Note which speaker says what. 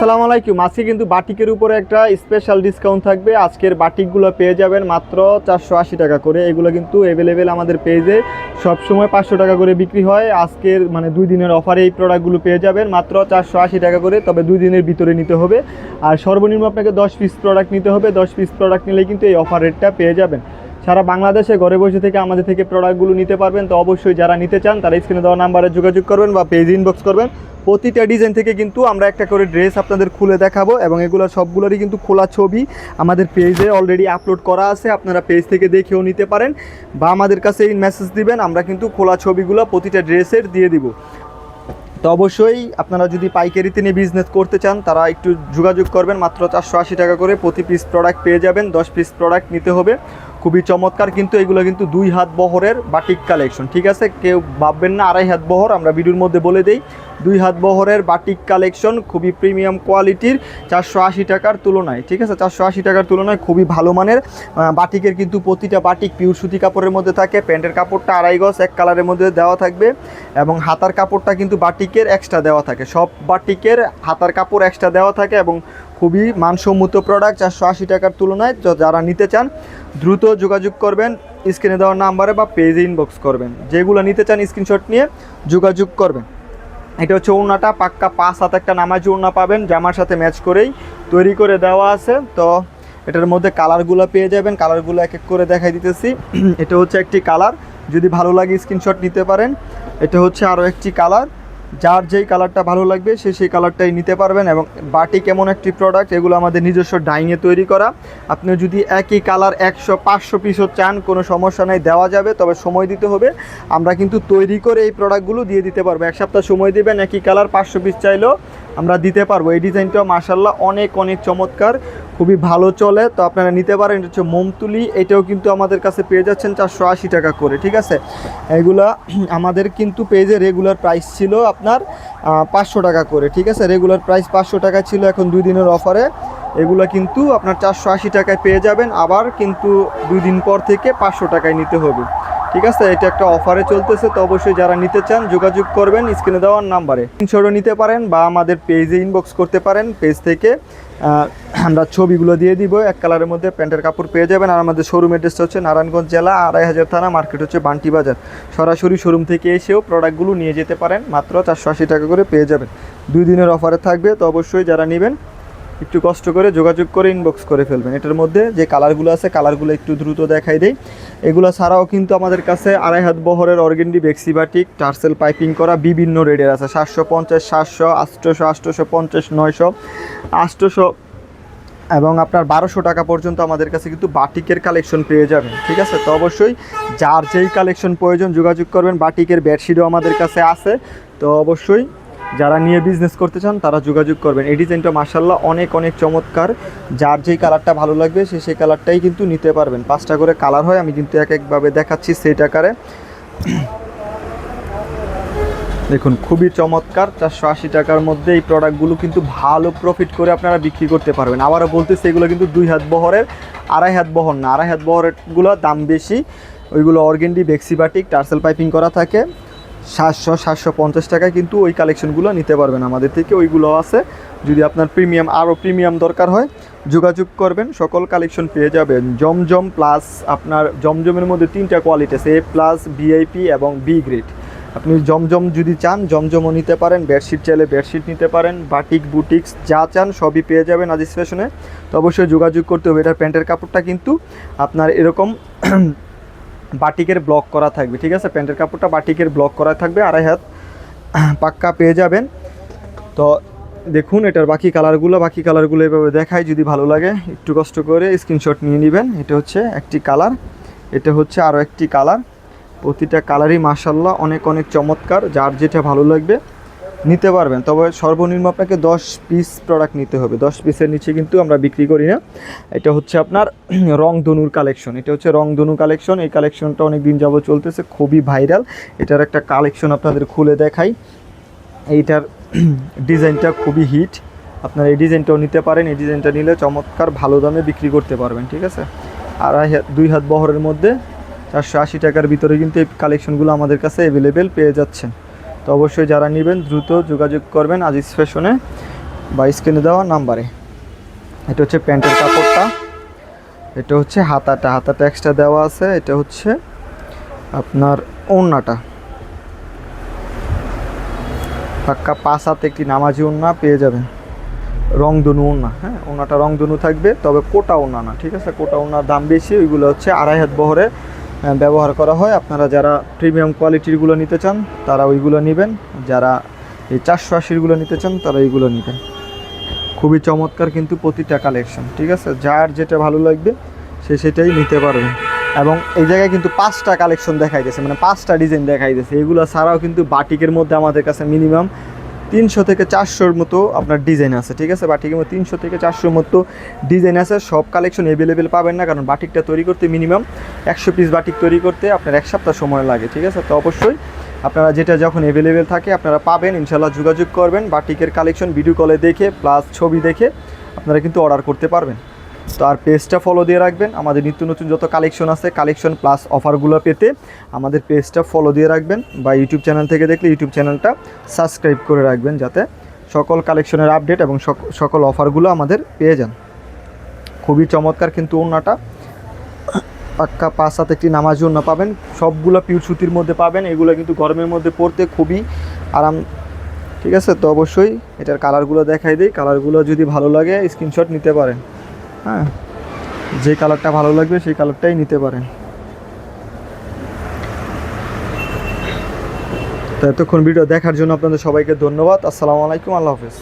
Speaker 1: আসসালামু আলাইকুম। আজকে কিন্তু বাটিকের উপরে একটা স্পেশাল ডিসকাউন্ট থাকবে। আজকের বাটিকগুলো পেয়ে যাবেন মাত্র চারশো আশি টাকা করে। এগুলো কিন্তু অ্যাভেলেবেল আমাদের পেজে সবসময় পাঁচশো টাকা করে বিক্রি হয়। আজকের মানে দুই দিনের অফারে এই প্রোডাক্টগুলো পেয়ে যাবেন মাত্র চারশো আশি টাকা করে। তবে দুই দিনের ভিতরে নিতে হবে। আর সর্বনিম্ন আপনাকে দশ পিস প্রোডাক্ট নিতে হবে। দশ পিস প্রোডাক্ট নিলে কিন্তু এই অফার রেটটা পেয়ে যাবেন। সারা বাংলাদেশে ঘরে বসে থেকে আমাদের থেকে প্রোডাক্টগুলো নিতে পারবেন। তো অবশ্যই যারা নিতে চান, তারা স্ক্রিনে দেওয়া নাম্বারে যোগাযোগ করবেন বা পেজ ইনবক্স করবেন। প্রতিটা ডিজাইন থেকে কিন্তু আমরা একটা করে ড্রেস আপনাদের খুলে দেখাবো এবং এগুলো সবগুলোরই কিন্তু খোলা ছবি আমাদের পেজে অলরেডি আপলোড করা আছে। আপনারা পেজ থেকে দেখেও নিতে পারেন বা আমাদের কাছে এই মেসেজ দিবেন, আমরা কিন্তু খোলা ছবিগুলো প্রতিটা ড্রেসের দিয়ে দিব। তো অবশ্যই আপনারা যদি পাইকারিতে নিয়ে বিজনেস করতে চান, তারা একটু যোগাযোগ করবেন, মাত্র চারশো আশি টাকা করে প্রতি পিস প্রোডাক্ট পেয়ে যাবেন, দশ পিস প্রোডাক্ট নিতে হবে। খুবই চমৎকার, কিন্তু এগুলো কিন্তু দুই হাত বহরের বাটিক কালেকশন, ঠিক আছে? কেউ ভাববেন না, আড়াই হাত বহর, আমরা ভিডিওর মধ্যে বলে দেই, দুই হাত বহরের বাটিক কালেকশন খুবই প্রিমিয়াম কোয়ালিটির চারশো আশি টাকার তুলনায়, ঠিক আছে? চারশো আশি টাকার তুলনায় খুবই ভালো মানের বাটিকের কিন্তু প্রতিটা বাটিক পিউর সুতি কাপড়ের মধ্যে থাকে, প্যান্টের কাপড়টা আড়াই গজ, এক কালারের মধ্যে দেওয়া থাকবে, এবং হাতার কাপড়টা কিন্তু বাটিকের এক্সট্রা দেওয়া থাকে, সব বাটিকের হাতার কাপড় এক্সট্রা দেওয়া থাকে, এবং খুবই মানসম্মত প্রোডাক্ট চারশো আশি টাকার তুলনায় যারা নিতে চান, দ্রুত যোগাযোগ করবেন স্ক্রিনে দেওয়ার নাম্বারে বা পেজে ইনবক্স করবেন। যেগুলো নিতে চান স্ক্রিনশট নিয়ে যোগাযোগ করবেন। এটা হচ্ছে ওড়নাটা, পাক্কা পাঁচ হাত একটা নামাজি ওড়না পাবেন, জামার সাথে ম্যাচ করেই তৈরি করে দেওয়া আছে। তো এটার মধ্যে কালারগুলো পেয়ে যাবেন কালারগুলো এক এক করে দেখাই দিতেছি। এটা হচ্ছে একটি কালার যদি ভালো লাগে স্ক্রিনশট নিতে পারেন। এটা হচ্ছে আরও একটি কালার যার যেই কালারটা ভালো লাগবে সে সেই কালারটাই নিতে পারবেন এবং বাটি কেমন একটি প্রোডাক্ট এগুলো আমাদের নিজস্ব ডাইংয়ে তৈরি করা। আপনি যদি একই কালার একশো, পাঁচশো পিসও চান, কোনো সমস্যা নেই, দেওয়া যাবে, তবে সময় দিতে হবে। আমরা কিন্তু তৈরি করে এই প্রোডাক্টগুলো দিয়ে দিতে পারব। এক সপ্তাহ সময় দেবেন, একই কালার পাঁচশো পিস চাইলেও আমরা দিতে পারব। এই ডিজাইনটাও মার্শাল্লাহ অনেক অনেক চমৎকার, খুবই ভালো চলে। তো আপনারা নিতে পারেন, এটা হচ্ছে মোমতুলি। এটাও কিন্তু আমাদের কাছে পেয়ে যাচ্ছেন চারশো আশি টাকা করে, ঠিক আছে? এগুলা আমাদের কিন্তু পেজে রেগুলার প্রাইস ছিল আপনার পাঁচশো টাকা করে, ঠিক আছে? রেগুলার প্রাইস পাঁচশো টাকা ছিল এখন দুই দিনের অফারে এগুলো কিন্তু আপনার চারশো আশি টাকায় পেয়ে যাবেন, আবার কিন্তু দুই দিন পর থেকে পাঁচশো টাকায় নিতে হবে। ঠিক আছে, এটা একটা অফারে চলতেছে, তো অবশ্যই যারা নিতে চান যোগাযোগ করবেন স্ক্রিনে দেওয়ার নাম্বারে। স্ক্রিনশটও নিতে পারেন বা আমাদের পেজে ইনবক্স করতে পারেন, পেজ থেকে আমরা ছবিগুলো দিয়ে দিব, এক কালারের মধ্যে প্যান্টের কাপড় পেয়ে যাবেন, আর আমাদের শোরুম অ্যাড্রেসটা হচ্ছে নারায়ণগঞ্জ জেলা, আড়াই হাজার থানা, মার্কেট হচ্ছে বান্টি বাজার। সরাসরি শোরুম থেকে এসেও প্রোডাক্টগুলো নিয়ে যেতে পারেন, মাত্র চারশো আশি টাকা করে পেয়ে যাবেন। দুই দিনের অফারে থাকবে, তো অবশ্যই যারা নেবেন একটু কষ্ট করে যোগাযোগ করে ইনবক্স করে ফেলবেন। এটার মধ্যে যে কালারগুলো আছে কালারগুলো একটু দ্রুত দেখাই দেই। এগুলো ছাড়াও কিন্তু আমাদের কাছে আড়াই হাত বহরের অর্গেন্ডি বেক্সিবাটিক টার্সেল পাইপিং করা বিভিন্ন রেডের আছে। সাতশো পঞ্চাশ, সাতশো আটশোশো আটশোশো পঞ্চাশ, নয়শো আটশোশো এবং আপনার বারোশো টাকা পর্যন্ত আমাদের কাছে কিন্তু বাটিকের কালেকশন পেয়ে যাবেন, ঠিক আছে? তো অবশ্যই যার যেই কালেকশন প্রয়োজন যোগাযোগ করবেন, বাটিকের বেডশিটও আমাদের কাছে আছে। তো অবশ্যই যারা নিয়ে বিজনেস করতে চান, তারা যোগাযোগ করবেন। এই ডিজাইনটা মার্শাল্লাহ অনেক অনেক চমৎকার। যার যেই কালারটা ভালো লাগবে, সে সেই কালারটাই কিন্তু নিতে পারবেন। পাঁচটা করে কালার হয়, আমি কিন্তু এক একভাবে দেখাচ্ছি সেট আকারে। দেখুন, খুবই চমৎকার। চারশো আশি টাকার মধ্যে এই প্রোডাক্টগুলো কিন্তু ভালো প্রফিট করে আপনারা বিক্রি করতে পারবেন। আবারও বলতেছি, এগুলো কিন্তু দুই হাত বহরের, আড়াই হাত বহর না। আড়াই হাত বহরেরগুলো দাম বেশি। ওইগুলো অর্গেন্ডি, বেক্সিবাটিক, টার্সেল পাইপিং করা থাকে। সাতশো সাতশো পঞ্চাশ টাকায় কিন্তু ওই কালেকশনগুলো নিতে পারবেন। আমাদের থেকে ওইগুলো আছে। যদি আপনার প্রিমিয়াম আরও প্রিমিয়াম দরকার হয়, যোগাযোগ করবেন। সকল কালেকশন পেয়ে যাবেন। জমজম প্লাস আপনার জমজমের মধ্যে তিনটা কোয়ালিটি আছে এ প্লাস ভিআইপি এবং বি গ্রেড আপনি জমজম যদি চান, জমজমও নিতে পারেন বেডশিট চাইলে বেডশিট নিতে পারেন বাটিক বুটিক্স যা চান সবই পেয়ে যাবেন আজিজ ফ্যাশনে তো অবশ্যই যোগাযোগ করতে হবে। এটার প্যান্টের কাপড়টা কিন্তু আপনার এরকম বাটিকের ব্লক করা থাকবে, ঠিক আছে? প্যান্টের কাপড়টা বাটিকের ব্লক করা থাকবে, আড়াই হাত পাক্কা পেয়ে যাবেন। তো দেখুন, এটার বাকি কালারগুলো বাকি কালারগুলো এভাবে দেখায় যদি ভালো লাগে, একটু কষ্ট করে স্ক্রিনশট নিয়ে নেবেন। এটা হচ্ছে একটি কালার এটা হচ্ছে আরও একটি কালার প্রতিটা কালারই মাসাল্লাহ অনেক অনেক চমৎকার, যার যেটা ভালো লাগবে। নিতে পারবেন। তবে সর্বনিম্ন আপনাকে দশ পিস প্রোডাক্ট নিতে হবে। দশ পিসের নিচে কিন্তু আমরা বিক্রি করি না। এটা হচ্ছে আপনার রং ধনুর কালেকশন এটা হচ্ছে রং ধনু কালেকশন এই কালেকশনটা অনেক দিন যাবত চলতেছে, খুবই ভাইরাল এটার একটা কালেকশন আপনাদের খুলে দেখাই। এইটার ডিজাইনটা খুবই হিট আপনারা এই ডিজাইনটাও নিতে পারেন। এই ডিজাইনটা নিলে চমৎকার ভালো দামে বিক্রি করতে পারবেন, ঠিক আছে? হাত দুই হাত বহরের মধ্যে চারশো আশি টাকার ভিতরে কিন্তু এই কালেকশনগুলো আমাদের কাছে অ্যাভেলেবেল পেয়ে যাচ্ছেন। তো অবশ্যই যারা নেবেন, দ্রুত যোগাযোগ করবেন আজিজ ফ্যাশনে বা স্ক্রিনে দেওয়া নাম্বারে। এটা হচ্ছে প্যান্টের কাপড়টা, এটা হচ্ছে হাতাটা হাতাটা এক্সট্রা দেওয়া আছে, এটা হচ্ছে আপনার ওড়নাটা পাক্কা পাঁচ হাতে একটি নামাজি ওড়না পেয়ে যাবেন। রংধনু ওড়না হ্যাঁ ওড়নাটা রংধনু থাকবে, তবে কোটা ওড়না না, ঠিক আছে? কোটা ওড়নার দাম বেশি, ওইগুলো হচ্ছে আড়াই হাত বহরে ব্যবহার করা হয়। আপনারা যারা প্রিমিয়াম কোয়ালিটিরগুলো নিতে চান, তারা ওইগুলো নেবেন। যারা এই চারশো আশিরগুলো নিতে চান, তারা এইগুলো নেবেন। খুবই চমৎকার কিন্তু প্রতিটা কালেকশন ঠিক আছে? যার যেটা ভালো লাগবে, সে সেটাই নিতে পারবে। এবং এই জায়গায় কিন্তু পাঁচটা কালেকশন দেখাই দিয়েছে মানে পাঁচটা ডিজাইন দেখাই দিয়েছে এগুলো ছাড়াও কিন্তু বাটিকের মধ্যে আমাদের কাছে মিনিমাম তিনশো থেকে চারশোর মতো আপনার ডিজাইন আছে, ঠিক আছে? বাটিকের মধ্যে তিনশো থেকে চারশোর মতো ডিজাইন আছে। সব কালেকশন অ্যাভেলেবেল পাবেন না, কারণ বাটিকটা তৈরি করতে মিনিমাম একশো পিস বাটিক তৈরি করতে আপনার এক সপ্তাহ সময় লাগে, ঠিক আছে? তো অবশ্যই আপনারা যেটা যখন অ্যাভেলেবেল থাকে আপনারা পাবেন ইনশাল্লাহ যোগাযোগ করবেন। বাটিকের কালেকশন ভিডিও কলে দেখে প্লাস ছবি দেখে আপনারা কিন্তু অর্ডার করতে পারবেন। তো আর পেজটা ফলো দিয়ে রাখবেন। আমাদের নিত্য নতুন যত কালেকশন আছে কালেকশন প্লাস অফারগুলো পেতে আমাদের পেজটা ফলো দিয়ে রাখবেন বা ইউটিউব চ্যানেল থেকে দেখলে ইউটিউব চ্যানেলটা সাবস্ক্রাইব করে রাখবেন যাতে সকল কালেকশনের আপডেট এবং সক- সকল অফারগুলো আমাদের পেয়ে যান। খুবই চমৎকার কিন্তু ওনাটা পাক্কা পাঁচ হাতে একটি নামাজ ওড়না পাবেন। সবগুলো পিউ সুতির মধ্যে পাবেন। এগুলো কিন্তু গরমের মধ্যে পড়তে খুবই আরাম। ঠিক আছে? তো অবশ্যই এটার কালারগুলো দেখাই দিই। কালারগুলো যদি ভালো লাগে স্ক্রিনশট নিতে পারেন। হ্যাঁ যে কালারটা ভালো লাগবে সেই কালারটাই নিতে পারেন। তো এতক্ষণ ভিডিও দেখার জন্য আপনাদের সবাইকে ধন্যবাদ। আসসালামু আলাইকুম, আল্লাহ হাফেজ।